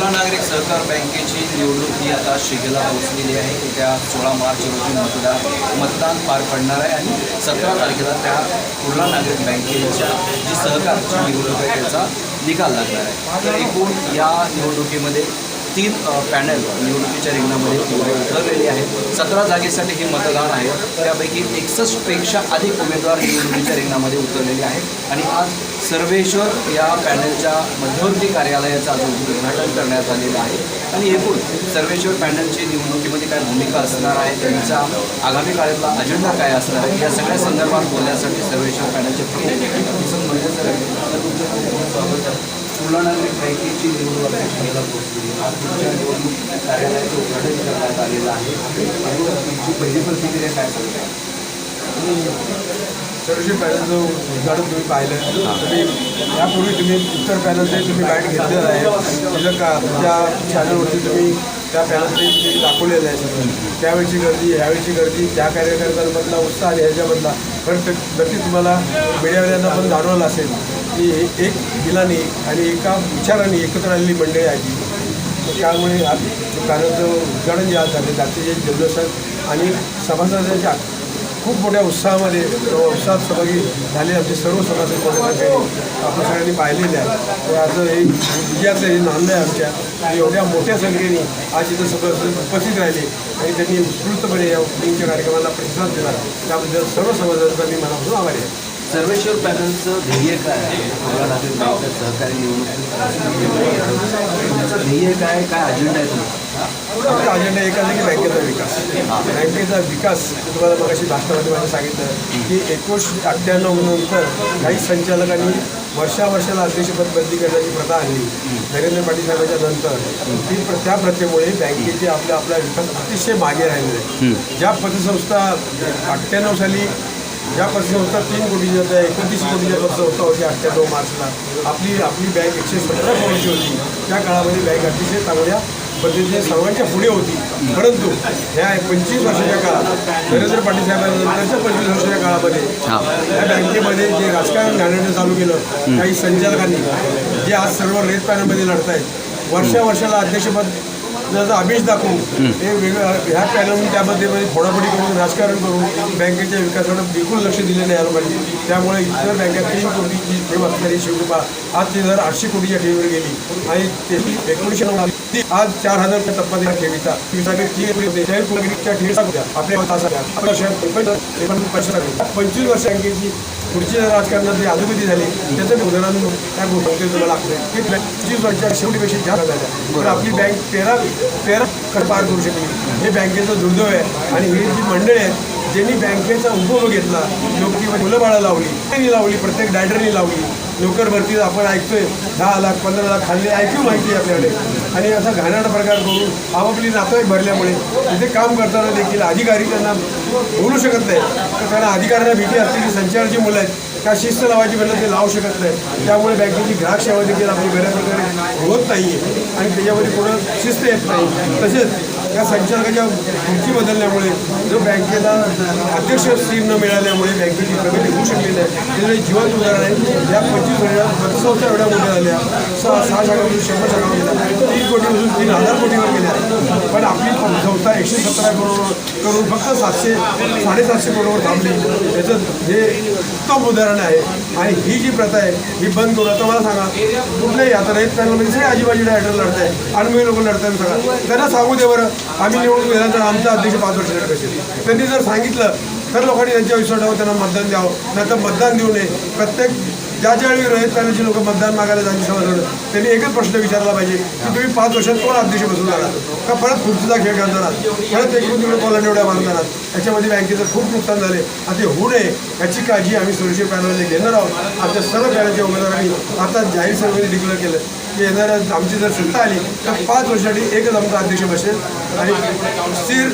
कुर्ला नागरिक सहकार बँकेची निवडणूक ही आता शिगेला पोहोचलेली आहे. त्या सोळा मार्च रोजी मतदान मतदान पार पडणार आहे आणि सतरा तारखेला त्या कुर्ला नागरिक बँकेच्या जी सहकारची निवडणूक आहे त्याचा निकाल लागणार आहे. तर एकूण या निवडणुकीमध्ये तीन पॅनल निवडणुकीच्या रिंगणामध्ये उतरलेली आहेत. सतरा जागेसाठी हे मतदान आहे. त्यापैकी एकसष्टपेक्षा अधिक उमेदवार निवडणुकीच्या रिंगणामध्ये उतरलेले आहेत. आणि आज सर्वेश्वर या पॅनलच्या मध्यवर्ती कार्यालयाचं आज उद्घाटन करण्यात आलेलं आहे. आणि एकूण सर्वेश्वर पॅनलची निवडणुकीमध्ये काय भूमिका असणार आहे? त्यांचा आगामी काळातला अजेंडा काय असणार आहे? या सगळ्या संदर्भात बोलण्यासाठी सर्वेश्वर पॅनलचे प्रमुख म्हणजे नागरिक बँकेची निवडणूक आता पोहोचली आज तुमच्या निवडणूक कार्यालयाचं उद्घाटन करण्यात आलेलं आहे आणि तुमची पहिली प्रतिक्रिया काय सांगता सर्वशी पॅनलचं उद्घाटन तुम्ही पाहिलं तुम्ही यापूर्वी तुम्ही उत्तर पॅनलचे तुम्ही गाईड घेतलेलं आहे. त्याचं का तुमच्या चॅनलवरती तुम्ही त्या पॅनलचे तुम्ही दाखवलेलं आहे सगळं त्यावेळची गर्दी ह्यावेळची गर्दी त्या कार्यकर्त्यांमधला उत्साह आणि ह्याच्यामधला पण नक्की तुम्हाला मीडियावाल्यांना पण जाणवलं असेल. की हे एक दिलाने आणि एका विचाराने एकत्र आलेली मंडळी आहे तर त्यामुळे आज पॅनलचं उद्घाटन जे आज झाले त्याचे जे जल्लोषात आणि सभासदांच्या खूप मोठ्या उत्साहामध्ये उत्साहात सहभागी झाले आमचे सर्व सभासद आपण सगळ्यांनी पाहिलेले आहे. तर आज हे विजयाचं हे नांद आहे आमच्या आणि एवढ्या मोठ्या संख्येने आज इथं सभासद उपस्थित राहिले आणि त्यांनी उत्स्फूर्तपणे या ओपनिंगच्या कार्यक्रमाला प्रतिसाद दिला. त्याबद्दल सर्व सभासदांचा मी मनापासून आभारी आहे. सर्वेश्वर पॅनलचं ध्येय काय आहे? नागरिक सहकारी निवडणूक तुमचं ध्येय काय काय अजेंडा आहे तुमचा? आमचा अजेंडा एक आहे की बँकेचा विकास. बँकेचा विकास तुम्हाला मगाशी भाषणामध्ये मला सांगितलं की एकोणीसशे अठ्ठ्याण्णव नंतर काही संचालकांनी वर्षा वर्षाला अध्यक्षपद बदली करण्याची प्रथा आणली. नरेंद्र पाटील साहेबांच्या नंतर. ती प्र- त्या प्रथेमुळे बँकेचे आपल्या आपला विकास अतिशय मागे राहिलेला ज्या पतसंस्था अठ्ठ्याण्णव साली ज्या पतसंस्था तीन कोटीची होत्या एकोणतीस कोटीच्या पतसंस्था होत्या अठ्ठ्याण्णव मार्चला. आपली आपली बँक एकशे सतरा करोडची होती. त्या काळामध्ये बँक अतिशय चांगल्या पद्धतीने सर्वांच्या पुढे होती. परंतु ह्या पंचवीस वर्षाच्या काळात नरेंद्र पाटील साहेबांनंतरच्या पंचवीस वर्षाच्या काळामध्ये या बँकेमध्ये जे राजकारण घालण्याचं चालू केलं काही संचालकांनी जे आज सर्व रेत पॅनलमध्ये लढत आहेत वर्षा वर्षाला अध्यक्षपद जसं आमिष दाखवून हे वेगळं ह्या पॅनल त्यामध्ये म्हणजे फोडाफोडी करून राजकारण करून बँकेच्या विकासाकडे बिलकुल लक्ष दिले नाही याला पाहिजे. त्यामुळे इतर बँकेत तीन कोटीची ठेव असणारी शिवकृपा आज तीन हजार आठशे कोटीच्या ठेवीवर गेली. आणि ते एकोणीसशे नऊ ती आज चार हजार टप्पा ठेवीचा. ठेवीचा होत्या आपल्या पंचवीस वर्ष बँकेची पुढची राजकारणात जी अधोगती झाली त्याचं उदाहरण त्या गोष्टी तुम्हाला लागतं की पंचवीस वर्षाच्या शेवटीपेक्षा जास्त झाल्या. तर आपली बँक तेरा तेरा खट पार करू शकली. हे बँकेचं दुर्दैव आहे. आणि ही जी मंडळी आहेत ज्यांनी बँकेचा उपभोग घेतला नोकरी मुलं बाळा लावली त्यांनी लावली प्रत्येक डायडरनी लावली. नोकर भरती आपण ऐकतोय दहा लाख पंधरा लाख खाल्ले ऐकू माहिती आहे आपल्याकडे. आणि असा घाणाट प्रकार करून आपापली नातं भरल्यामुळे तिथे काम करताना देखील अधिकारी त्यांना बोलू शकत नाही तर त्यांना अधिकाऱ्यांना भीती असते की संचारची मुलं आहेत त्या शिस्त लावायची म्हणलं ते लावू शकत नाही. त्यामुळे बँकेची ग्राहक सेवा देखील आपली बऱ्या प्रकारे होत नाही आहे आणि त्याच्यामध्ये पुढं शिस्त येत नाही. तसेच या संचालकाच्या खुर्ची बदलल्यामुळे जो बँकेला अध्यक्ष सीट न मिळाल्यामुळे बँकेची प्रगती होऊ शकली नाही. त्यामुळे जीवन उदाहरण आहे. या पंचवीस महिन्यात पतसंस्था एवढ्या मोठ्या झाल्या. सहा सहा शाखापासून शंभर शाखा तीन कोटीपासून तीन हजार कोटीवर पण आपली संस्था एकशे सतरा करोड करून फक्त सातशे साडेसातशे करोडवर थांबली. याचं हे उत्तम उदाहरण आहे. आणि ही जी प्रथा आहे ही बंद करू. आता मला सांगा कुठल्याही आता रहित म्हणजे सगळे आजीबाजीला ॲटर लढत आहे अनुभवी लोक लढत आहेत सगळं त्यांना सांगू दे बरं आम्ही निवडून गेल्यानंतर आमचा अध्यक्ष पाच वर्ष त्यांनी जर सांगितलं तर लोकांनी त्यांच्या विश्वास ठेवून त्यांना मतदान द्यावं. नाहीतर मतदान देऊ नये. प्रत्येक ज्या ज्यावेळी रोहित पॅनलची लोक मतदान मागायला जायची सभा त्यांनी एकच प्रश्न विचारला पाहिजे की तुम्ही पाच वर्षात कोण अध्यक्ष बसून जाणार का परत खुर्चीचा खेळ खेळणार परत एकूण तिकडे कोला निवड्या मारणार? याच्यामध्ये बँकेचं खूप नुकसान झाले आता ते होऊ नये याची काळजी आम्ही सुरक्षित पॅनलने घेणार आहोत. आमच्या सर्व पॅनलच्या उमेदवारांनी आता जाहीर सभेमध्ये डिक्लेअर केलं की येणाऱ्या आमची जर सत्ता आली तर पाच वर्षासाठी एकच आमचा अध्यक्ष बसेल. आणि स्थिर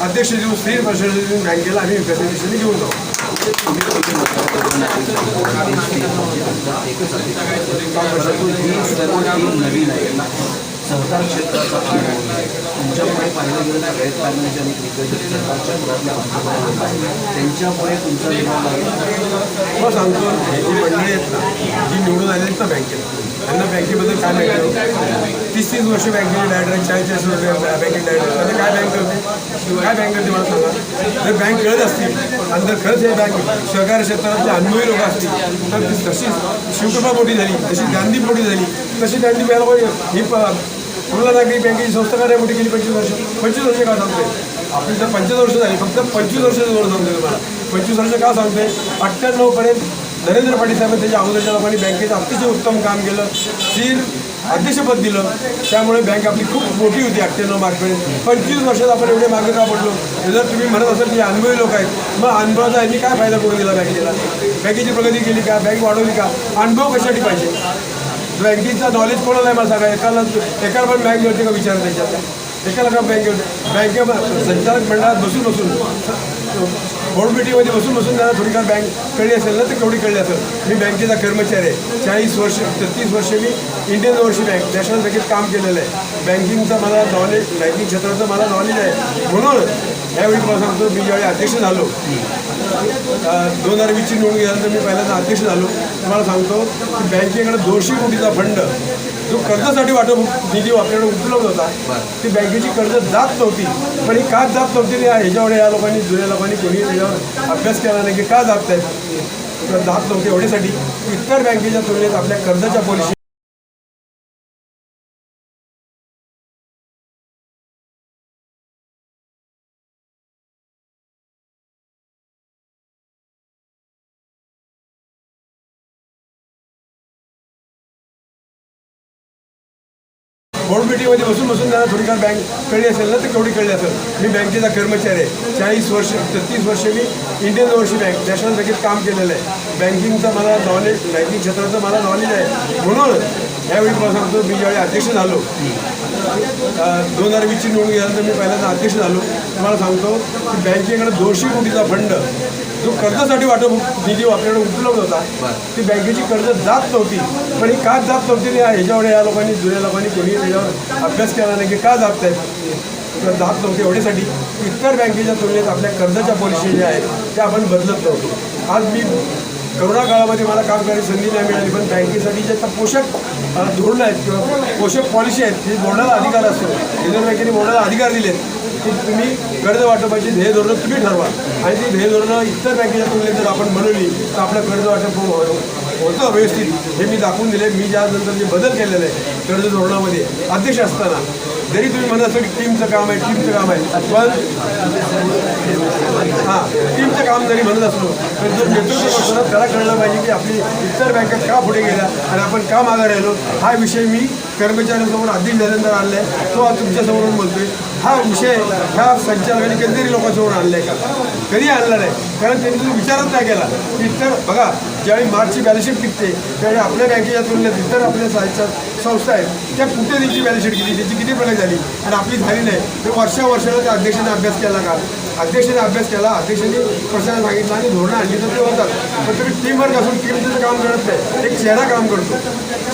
अध्यक्ष देऊन स्थिर प्रशासन देऊन बँकेला आम्ही विकासाच्या दिशेने घेऊन जाऊ. परंतु ही सर्व टीम नवीन आहे. सहकार क्षेत्राचा अनुभव आहे. तुमच्यामुळे पाहिलं गेलं तर रयत पॅनलचे अनेक दिग्गज सरकारच्या पुढातल्या माध्यमातून आहेत. त्यांच्यामुळे तुमचा निर्माण लागला. मग सांगतो हे जी मंडळी आहेत ना जी निवडून आलेली आहेत ना बँकेत त्यांना बँकेबद्दल काय माहिती तीस तीस वर्ष बँकेचे डायरेक्टर चाळीस चाळीस वर्ष बँकेचे डायरेक्टर त्यांना काय बँक करते? काय बँक करते मला सांगा? जर बँक खेळत असतील आणि जर खरंच हे बँक सहकार क्षेत्रातले अनुभवी लोक असतील तर ती तशी शिवकृपा मोठी झाली तशी गांधी मोठी झाली तशी गांधी पहिला पाहिजे ही प पूर्ण बँकेची संस्था काय मोठी केली पंचवीस वर्ष? पंचवीस वर्ष का सांगते? आपली तर पंचवीस वर्ष झाली फक्त पंचवीस वर्ष वर सांगते तुम्हाला. पंचवीस वर्ष का सांगते अठ्ठ्याण्णवपर्यंत नरेंद्र पाटील साहेब त्याच्या अगोदरच्या लोकांनी बँकेचं अतिशय उत्तम काम केलं स्थिर अध्यक्षपद दिलं. त्यामुळे बँक आपली खूप मोठी होती अठ्ठ्याण्णव मार्कपर्यंत पंचवीस वर्षात आपण एवढे मागे का पडलो? जर तुम्ही म्हणत असाल की अनुभवी लोक आहेत मग अनुभवाचा यांनी काय फायदा करून दिला बँकेला? बँकेची प्रगती केली का? बँक वाढवली का? अनुभव कशासाठी पाहिजे? बँकिंगचं नॉलेज कोणाला आहे मला सांगा. एकाला एकाला पण बँक मिळते का विचार त्याच्यात एकाला का बँक बँके संचालक मंडळात बसून बसून बोर्ड मीटिंगमध्ये बसून बसून त्यांना थोडीफार बँक कळली असेल ना तर केवढी कळली असेल. मी बँकेचा कर्मचारी आहे. चाळीस वर्ष छत्तीस वर्ष मी इंडियन ओव्हरशी बँक नॅशनल बँकेत काम केलेलं आहे. बँकिंगचं मला नॉलेज बँकिंग क्षेत्राचं मला नॉलेज आहे. म्हणून यावेळी तुम्हाला सांगतो मी ज्यावेळी अध्यक्ष झालो दोन हजार वीसची निवडणूक झाल्यानंतर मी पहिल्यांदा अध्यक्ष झालो. तुम्हाला सांगतो की बँकेकडे दोनशे कोटीचा फंड जो कर्जासाठी वाटप निधी आपल्याकडे उपलब्ध होता ती बँकेची कर्ज जात नव्हती. पण ही का जात नव्हती ह्याच्यावर या लोकांनी जुन्या लोकांनी कोणी त्याच्यावर अभ्यास केला नाही की का जात आहेत. तर जात नव्हते एवढ्यासाठी. इतर बँकेच्या तुलनेत आपल्या कर्जाच्या पॉलिसी बोर्ड मीटिंगमध्ये बसून बसून त्यांना थोडीफार बँक कळली असेल ना तर केवढी कळली असेल. मी बँकेचा कर्मचारी आहे. चाळीस वर्ष छत्तीस वर्ष मी इंडियन ओव्हरसी बँक नॅशनल बँकेत काम केलेलं आहे. बँकिंगचं मला नॉलेज बँकिंग क्षेत्राचं मला नॉलेज आहे. म्हणून यावेळी तुम्हाला सांगतो मी ज्यावेळी अध्यक्ष झालो दोन हजार वीसची निवडणूक झाल्यानंतर मी पहिल्यांदा अध्यक्ष झालो. तुम्हाला सांगतो की बँकेकडे दोनशे कोटीचा फंड जो कर्जासाठी वाटप निधी आपल्याकडे उपलब्ध होता ती बँकेची कर्ज जात नव्हती. पण ही का जात नव्हती ह्याच्यावर या लोकांनी जुन्या लोकांनी कोणी त्याच्यावर अभ्यास केला नाही की का जात आहे तर जात नव्हते एवढ्यासाठी इतर बँकेच्या तुलनेत आपल्या कर्जाच्या पॉलिसी ज्या आहेत त्या आपण बदलत नव्हतो. आज मी करोना काळामध्ये मला काम करायची संधी नाही मिळाली पण बँकेसाठी जे आता पोषक धोरणं आहेत किंवा पोषक पॉलिसी आहेत ही बोर्डाला अधिकार असतो रिझर्व्ह बँकेने बोर्डाला अधिकार दिले की तुम्ही कर्ज वाटपाची ध्येय धोरणं तुम्ही ठरवा. आणि ती ध्येय धोरणं इतर बँकेच्या तुलनेत जर आपण बनवली तर आपलं कर्ज वाटप होईल होतं व्यवस्थित हे मी दाखवून दिले मी ज्यानंतर जे बदल केलेले आहे कर्ज धोरणामध्ये अध्यक्ष असताना जरी तुम्ही म्हणत असाल की टीमचं काम आहे टीमचं काम आहे पण हां टीमचं काम जरी म्हणत असलो तर जो नेतृत्व करतो ना त्याला कळलं पाहिजे की आपली इतर बँका का पुढे गेल्या आणि आपण का मागे राहिलो हा विषय मी कर्मचाऱ्यांसमोर अध्यक्ष झाल्यानंतर आणला आहे तो आज तुमच्यासमोरून बोलतोय. हा विषय ह्या संचालकांनी कधीतरी लोकांसमोर आणलाय का? कधी आणला नाही? कारण त्यांनी विचारच नाही केला. की इतर बघा ज्यावेळी मार्चची बॅलन्सशीट निघते त्यावेळी आपल्या बँकेच्या तुलनेत इतर आपल्या साईडच्या संस्था आहेत त्या कुठे त्यांची बॅलन्सशीट केली त्याची किती प्रगती झाली? आणि आपली झाली नाही तर वर्षा वर्षाला त्या अध्यक्षाने अभ्यास केला का? अध्यक्षाने अभ्यास केला अध्यक्षांनी प्रश्न सांगितलं आणि धोरणं आणली तर ते होतात. पण तुम्ही टीमवर्क असून टीमचं काम करत नाही. एक चेहरा काम करतो.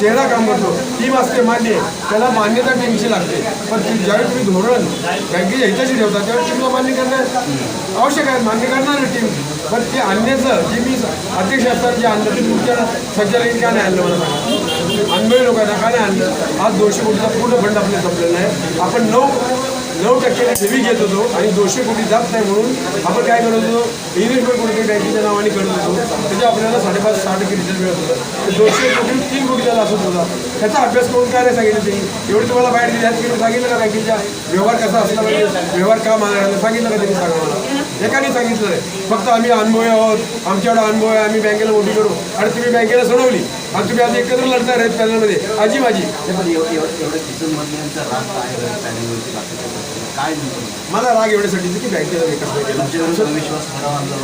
चेहरा काम करतो. टीम असते मान्य. त्याला मान्यता टीमची लागते. पण ती ज्यावेळी तुम्ही धोरण बँकेच्या हिताशी ठेवता त्यावेळी टीमला मान्य करणं आवश्यक आहे. मान्य करणार टीम पण ते आणण्याचं जे मी अध्यक्ष असतात जे आणलं ते तुमच्या संचालकांनी का नाही आणलं मला सांगा. अनबळी लोकांना का नाही आणलं? आज दोनशे कोटीचा पूर्ण फंड आपल्याला संपलेला आहे. आपण नऊ नऊ टक्क्याने ठेवी घेत होतो आणि दोषी कुठे जात नाही म्हणून आपण काय करत होतो? इन्व्हेस्टमेंट कोणत्या बँकेच्या नावाने करत होतो. त्याच्या आपल्याला साडेपाच सहा टक्के रिझल्ट मिळत होतं. ते दोनशे कोटी तीन कोटी त्याला असत होता त्याचा अभ्यास करून काय नाही सांगितलं त्यांनी एवढी तुम्हाला बाहेर दिली की सांगितलं का बँकेच्या? व्यवहार कसा असला पाहिजे? व्यवहार का मागायला सांगितलं का त्यांनी सांगा मला? एकाने सांगितलं नाही फक्त आम्ही अनुभवी आहोत. आमच्याकडे अनुभव आहे आम्ही बँकेला मोठी करू. आणि तुम्ही बँकेला सोडवली. आणि तुम्ही आज एकत्र लढणार आहेत पॅनलमध्ये आजी माझी. काय मला राग एवढ्यासाठी की बँकेचा विकास नाही केला ठराव आणला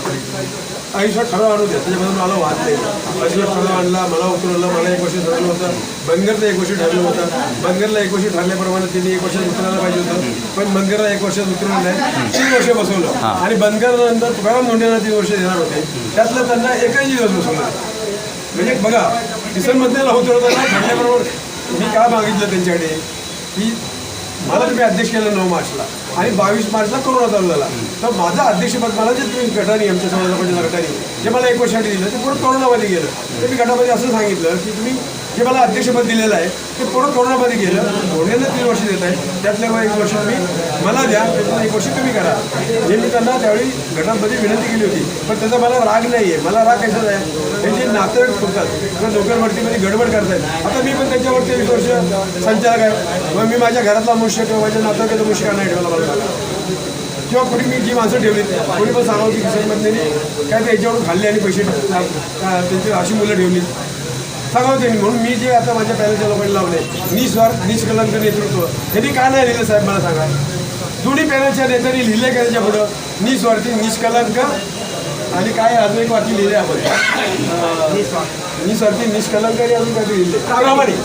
आणू द्या. त्याच्याबद्दल मला वाद नाही. आयुष्यात ठराव आणला मला उतरवलं मला एक वर्ष ठरलं होतं. बनगरचं एक वर्ष ठरलं होतं. बनगरला एक वर्ष ठरल्याप्रमाणे त्यांनी एक वर्षात उतरायला पाहिजे होतं. पण बनगरला एक वर्षात उतरवलं नाही. तीन वर्ष बसवलं. आणि बनगरनंतर तुकाराम धोंडेंना तीन वर्ष देणार होते. त्यातलं त्यांना एकही दिवस बसवलं. म्हणजे बघा मधल्याला उतरवताना ठरल्याबरोबर मी काय मागितलं त्यांच्याकडे? की मला तुम्ही अध्यक्ष केलं नऊ मार्चला. आणि बावीस मार्चला कोरोना चालू झाला. तर माझं अध्यक्षपद मला जे तुम्ही गटाने आमच्या समाज लोकांच्या गटाने जे मला एक वर्षासाठी दिलं ते पूर्ण कोरोनामध्ये गेलं. तर मी गटामध्ये असं सांगितलं की तुम्ही जे मला अध्यक्षपद दिलेलं आहे ते पूर्ण कोरोनामध्ये गेलं. धोरणानं तीन वर्ष देत आहे. त्यातल्या मग एक वर्ष तुम्ही मला द्या एक वर्ष तुम्ही करा. हे मी त्यांना त्यावेळी गटामध्ये विनंती केली होती पण त्याचा मला राग नाही आहे मला राग कशाचा आहे? हे नातेवाईक ठोकतात किंवा नोकर भरतीमध्ये गडबड करतायत. आता मी पण त्यांच्यावरती एक वर्ष संचालक आहे. मग मी माझ्या घरातला मुश्य किंवा माझ्या नातेवाईकाचा मुश्य नाही ठेवला मला किंवा कोणी मी जी माणसं ठेवली कोणी पण सांगावं की किसान काय ते याच्यावरून खाल्ले आणि पैसे त्यांची अशी मुलं ठेवली. सांगावं त्यांनी. म्हणून मी जे आता माझ्या पॅनलच्या लोकांनी लावले निस्वार्थ निष्कलंक नेतृत्व त्यांनी का नाही लिहिलं साहेब मला सांगा? दोन्ही पॅनलच्या नेत्यांनी लिहिले का त्याच्या पुढं? निस्वार्थी निष्कलंक आणि काय अजून एक वाक्य लिहिले आपण. अं, निष्कलंकारी अजून काहीतरी लिहिले प्रामाणिक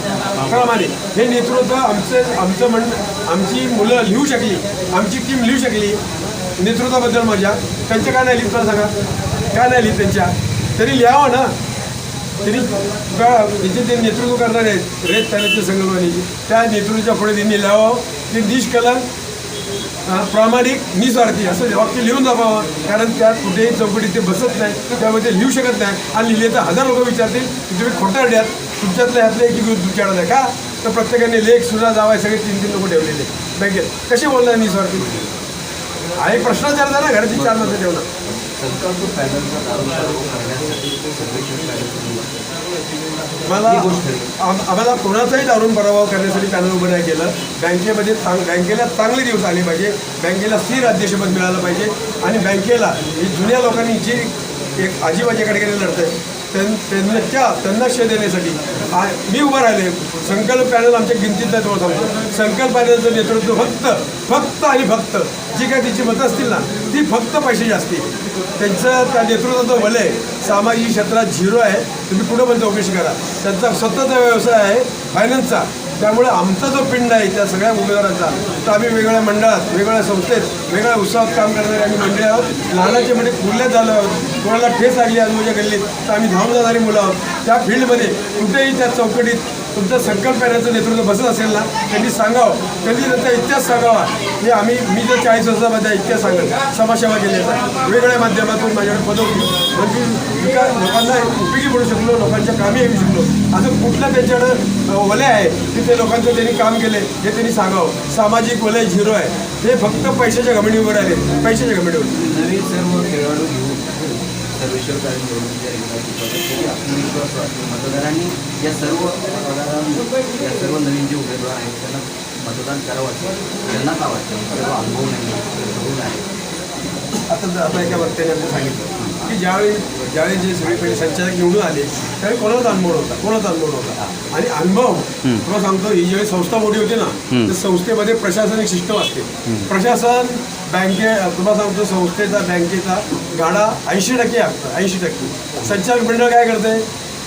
प्रामाणिक हे नेतृत्व आमचं आमचं म्हण आमची मुलं लिहू शकली आमची टीम लिहू शकली नेतृत्वाबद्दल माझ्या. त्यांच्या काय नाही लिहित मला सांगा. काय नाही लिहित त्यांच्या. तरी लिहावं ना. तरी का तिचे ते नेतृत्व करणारे आहेत रेत पॅलेसच्या संघटनेची. त्या नेतृत्वाच्या पुढे त्यांनी लिहावं. ते निष्कलन प्रामाणिक निस्वार्थी असं वाक्य लिहून दाखवावं. कारण त्यात कुठेही चौकटीत ते बसत नाही त्यामुळे ते लिहू शकत नाही. आणि लिहिले तर हजार लोक विचारतील की तुम्ही खोटारड्यात तुमच्यातल्या ह्यातलं एक विचारत आहे का? तर प्रत्येकाने लेख सुद्धा जावाय सगळे तीन तीन लोक ठेवलेले. बँकेत. कसे बोलणार निस्वार्थी हा एक प्रश्नाचार झाला ना घराची चार माणसं ठेवणं संकल्प पॅनलचा दारोदार करण्यासाठी सर्वेक्षण पॅनल मला ही आहे. आम्हाला कोणाचाही दारून पराभव करण्यासाठी पॅनल उभं नाही केलं. बँकेमध्ये चांग बँकेला चांगले दिवस आले पाहिजे. बँकेला स्थिर अध्यक्षपद मिळालं पाहिजे. आणि बँकेला ही जुन्या लोकांनी जी एक आजीबाजीकडे गेले लढतंय त्यां- त्यांच्या त्यांना शे देण्यासाठी. मी उभं राहिले. संकल्प पॅनल आमच्या गिनतीत नाही तुम्हाला सांगतो. संकल्प पॅनलचं नेतृत्व फक्त फक्त आणि फक्त जी काय तिची मतं असतील ना ती फक्त पैशाची असतील त्यांचं त्या नेतृत्वाचं भलं आहे. सामाजिक क्षेत्रात झिरो आहे. तुम्ही कुठं पण चौकशी करा. त्यांचा स्वतःचा व्यवसाय आहे. फायनान्सचा त्यामुळे आमचा जो पिंड आहे त्या सगळ्या उमेदवारांचा तर आम्ही वेगळ्या मंडळात वेगळ्या संस्थेत वेगळ्या उत्सवात काम करणारे आम्ही मंडळी आहोत. लहानाचे म्हणजे कुर्ल्यात झालो आहोत कोणाला ठेस लागली माझ्या गल्लीत तर आम्ही धावून जाणारी मुलं आहोत. त्या फील्डमध्ये कुठेही त्या चौकटीत तुमचं संकल्प येण्याचं नेतृत्व बसत असेल ना त्यांनी सांगावं. त्यांनी त्यांचा इतिहास सांगावा. हे आम्ही मी जर चाळीस वर्षामध्ये इतिहास सांगेल समाजसेवा केली वेगवेगळ्या माध्यमातून माझ्याकडे पदं म्हणजे विकास लोकांना उपयोगी पडू शकलो लोकांच्या कामी येऊ शकलो. असं कुठलं त्यांच्याकडं वले वलय आहे की ते लोकांचं त्यांनी काम केले हे त्यांनी सांगावं. सामाजिक वलय झिरो आहे. हे फक्त पैशाच्या घमिणीवर आले. पैशाच्या घमिणीवर नवीन सर्व खेळाडू घेऊन सर्वेश्वर पॅनल निवडणुकीच्या रिंगणात उतरले तरी आत्मविश्वास वाटतो. मतदारांनी या सर्व मतदारांनी या सर्व नवीन जे उमेदवार आहेत त्यांना मतदान करावं वाटतं. त्यांना का वाटतं? सर्व अनुभव नाही आहे आता आता एका वक्त्याने सांगितलं की ज्यावेळी ज्यावेळी जे सगळे पहिले संचालक निवडून आले त्यावेळी कोणाचा अनुभव होता कोणाचा अनुभव होता आणि अनुभव तुम्हाला सांगतो ही ज्यावेळी संस्था मोठी होती ना तर संस्थेमध्ये प्रशासनिक सिस्टम असते प्रशासन बँके तुम्हाला सांगतो संस्थेचा बँकेचा गाडा ऐंशी टक्के असतं ऐंशी टक्के. संचालक मंडळ काय करते?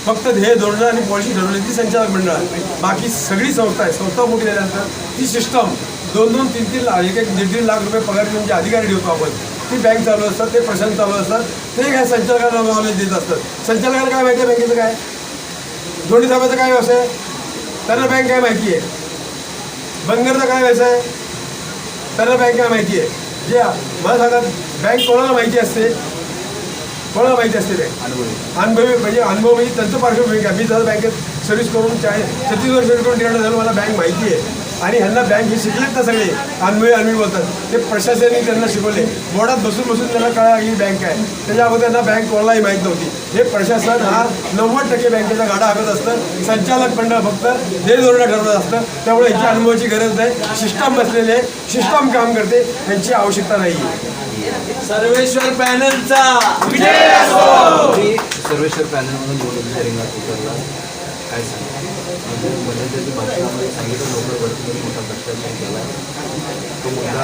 फक्त ध्येय धोरणं आणि पॉलिसी ठरवली ती संचालक मंडळ आहे. बाकी सगळी संस्था आहे. संस्था मोठी झाल्यानंतर ती सिस्टम दोन दोन तीन तीन लाख एक एक दीड दीड लाख रुपये पगार घेऊन जे अधिकारी ठेवतो आपण ती बँक चालू असतात ते प्रशासन चालू असतात ते काय संचालकांना नॉलेज देत असतात. संचालकाला काय माहिती आहे बँकेचं काय? धोनी साहेबाचं काय व्यवसाय आहे? त्यांना बँक काय माहिती आहे? बंगरचा काय व्यवसाय आहे? त्यांना बँक काय माहिती आहे? जे मला सांगा बँक कोणाला माहिती असते? कोणाला माहिती असते बँक अनुभव. अनुभवी म्हणजे अनुभव म्हणजे त्यांचं पार्श्वभूमी आहे मी जर बँकेत सर्व्हिस करून चाळीस छत्तीस वर्ष करून झालो मला बँक माहिती आहे. आणि ह्यांना बँक हे शिकलेत ना सगळे. अनुभवी अनुभवी बोलतात. ते प्रशासनाने त्यांना शिकवले. बोर्डात बसून बसून त्यांना कळा ही बँक आहे. त्याच्या अगोदर त्यांना बँक कोणालाही माहीत नव्हती. हे प्रशासन हा नव्वद टक्के बँकेचा गाडा हाकत असतं. संचालक मंडळ फक्त दे धोरणं ठरवत असतं. त्यामुळे यांची अनुभवाची गरज नाही. सिस्टम बसलेले आहे सिस्टम काम करते. यांची आवश्यकता नाही आहे सर्वेश्वर पॅनलचा सर्वेश्वर पॅनलमधून उतरला काय सांगा? म्हणजे मध्यंतरी भाषणामध्ये सांगितलं नोकर भरतीमध्ये मोठा भ्रष्टाचार केला तो मुद्दा.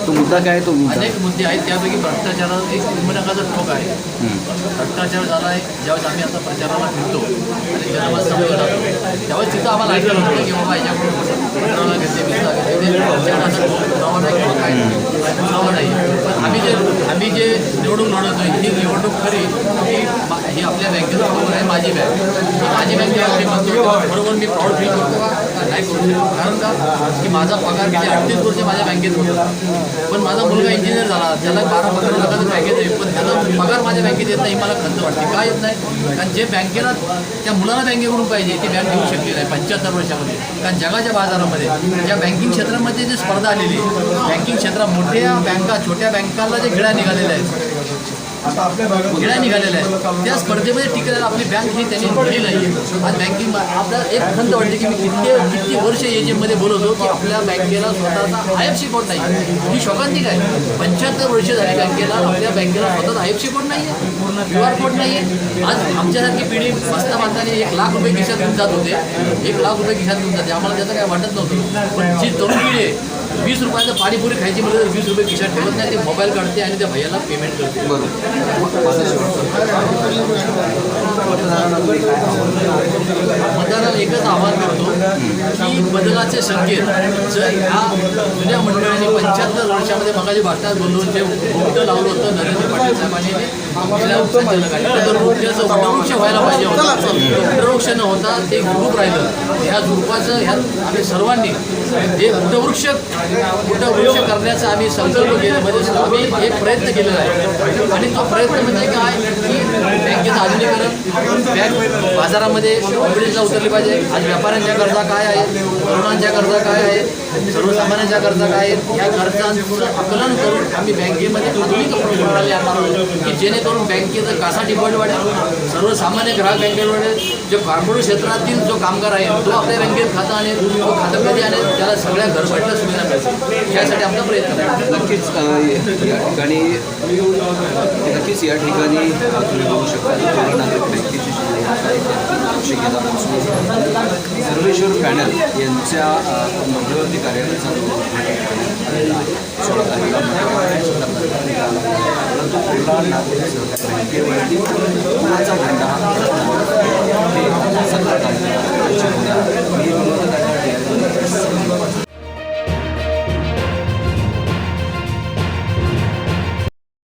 तो मुद्दा काय तो अनेक मुद्दे आहेत त्यापैकी भ्रष्टाचाराचा एक निर्मनकाचा ठोक आहे भ्रष्टाचार झाला आहे ज्यावेळेस आम्ही आता प्रचाराला फिरतो आणि जनमत समजून जातो त्यावेळेस तिथं आम्हाला ऐकायला होतं की बाबा याच्याकडून नाही आम्ही जे आम्ही जे निवडणूक लढवतोय ही निवडणूक खरी ही ही आपल्या बँकेचं बरोबर आहे माझी बँक माझी बँक बरोबर मी प्राऊड फील करतो नाही करू शकतो कारण का? की माझा पगार किती? अडतीस वर्ष माझ्या बँकेत होता. पण माझा मुलगा इंजिनियर झाला. त्याला बारा पंधरा लाखाचं बँकेत येईल पण त्याला पगार माझ्या बँकेत येत नाही. मला खर्च वाटते. का येत नाही? कारण जे बँकेला त्या मुलाला बँकेकडून पाहिजे ती बँक घेऊ शकली नाही पंच्याहत्तर वर्षामध्ये. कारण जगाच्या बाजारामध्ये ज्या बँकिंग क्षेत्रामध्ये जी स्पर्धा आलेली आहे बँकिंग क्षेत्रात मोठ्या बँका छोट्या बँकांना जे खेळा निघालेल्या आहेत आता आपल्या भागात खेळा निघालेल्या आहेत त्या स्पर्धेमध्ये टिकायला आपली बँक ही त्यांनी दिली नाही. आज बँकिंग आपल्याला एक खंत वाटते की मी किती किती वर्ष एजमध्ये बोलत होतो की आपल्या बँकेला स्वतःचा आय एफ सी कोड नाही ही शोकांतिक आहे पंच्याहत्तर वर्ष झाली बँकेला आपल्या बँकेला स्वतःचा आय एफ सी कोड नाही आहे क्यू आर कोड नाही आहे आज आमच्यासारखी पिढी बसता बांधताना एक लाख रुपये खिशात घेऊन जात होते. एक लाख रुपये खिशात घेऊन जाते. आम्हाला त्याचं काय वाटत नव्हतं. पण जी तरुण पिढी आहे वीस रुपयाचं पाणीपुरी खायची म्हणजे वीस रुपये खिशात ठेवत नाही ते मोबाईल काढते आणि त्या भैयाला पेमेंट करते. बरोबर. मतदाराला एकच आवाहन करतो की बदलाचे संकेत जर ह्या जुन्या मंडळीने पंच्याहत्तर वर्षामध्ये मगाची भाषणात बोलून जे वृक्ष लावलं होतं नरेंद्र पाटील साहेबांनी ते तर वृक्षाचं वृक्ष व्हायला पाहिजे होतं. न होता ते झुडूप राहिलं. ह्या झुडपाचं ह्या आम्ही सर्वांनी हे वृक्ष वृक्ष करण्याचा आम्ही संकल्प केल्यामध्ये आम्ही एक प्रयत्न केलेला आहे. आणि तो प्रयत्न म्हणजे काय? की बँकेचं आधुनिकरण बँक बाजारामध्ये कॉम्पिटिशनला उतरली पाहिजे. आज व्यापाऱ्यांच्या गरजा काय आहेत? तरुणांच्या गरजा काय आहेत? सर्वसामान्यांच्या गरजा काय आहेत? या गरजांचं आकलन करून आम्ही बँकेमध्ये आधुनिक प्रणाली आणणार आहोत की जेणेकरून बँकेचं कासा डिपॉझिट वाढेल सर्वसामान्य ग्राहक बँकेत वाढेल. जे कॉर्पोरेट क्षेत्रातील जो कामगार आहे तो आपल्या बँकेत खातं आणेल तो खातं कधी आणेल त्याला सगळ्या घरबसल्या सुविधा मिळतील. यासाठी आमचा प्रयत्न आहे. नक्कीच या ठिकाणी नक्कीच या ठिकाणी तुम्ही बघू शकता की नागरिक बँकेची जी पोहोचली सर्वेश्वर पॅनल यांच्या मध्यवर्ती कार्यालयाचा सोळा तारखेला परंतु कुर्ला नागरिक सहकारी बँकेवरती कोणाचा झेंडा हा सतरा तारखेला